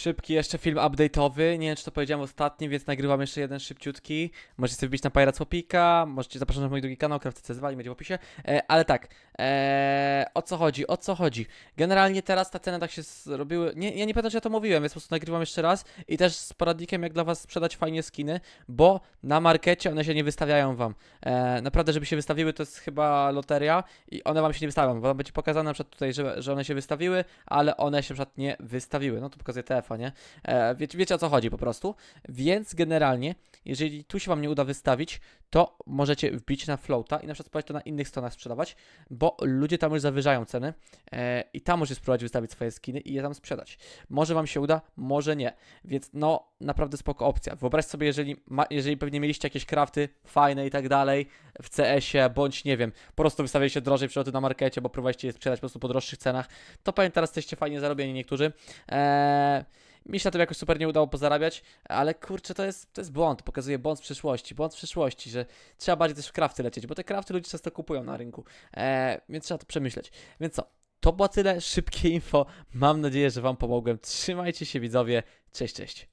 Szybki jeszcze film update'owy. Nie wiem, czy to powiedziałem ostatni, więc nagrywam jeszcze jeden szybciutki. Możecie sobie wbić na Pirates Popika, możecie zapraszam na mój drugi kanał, Krawcy CZ, będzie w opisie. E, ale tak, e, o co chodzi, o co chodzi? Generalnie teraz te ceny tak się zrobiły. Nie, ja nie pamiętam, czy ja to mówiłem, więc po prostu nagrywam jeszcze raz i też z poradnikiem, jak dla Was sprzedać fajnie skiny, bo na markecie one się nie wystawiają Wam. E, naprawdę, żeby się wystawiły, to jest chyba loteria i one Wam się nie wystawią, bo tam będzie pokazane na przykład tutaj, że, że one się wystawiły, ale one się na przykład nie wystawiły. No to pokazuje Nie? E, wiecie, wiecie o co chodzi po prostu. Więc generalnie, jeżeli tu się Wam nie uda wystawić, to możecie wbić na floata i na przykład spróbować to na innych stronach sprzedawać, bo ludzie tam już zawyżają ceny e, i tam możecie spróbować wystawić swoje skiny i je tam sprzedać. Może Wam się uda, może nie. Więc no, naprawdę spoko opcja. Wyobraź sobie, jeżeli, ma, jeżeli pewnie mieliście jakieś crafty fajne i tak dalej w CS-ie, bądź nie wiem, po prostu wystawialiście drożej przyroty na markecie, bo próbowaliście je sprzedać po prostu po droższych cenach, to pewnie teraz jesteście fajnie zarobieni niektórzy. Eee, mi się na tym jakoś super nie udało pozarabiać, ale kurczę, to jest, to jest błąd, pokazuje błąd z przyszłości, błąd w przyszłości, że trzeba bardziej też w crafty lecieć, bo te crafty ludzie często kupują na rynku, eee, więc trzeba to przemyśleć. Więc co, to było tyle, szybkie info, mam nadzieję, że Wam pomogłem, trzymajcie się widzowie, cześć, cześć.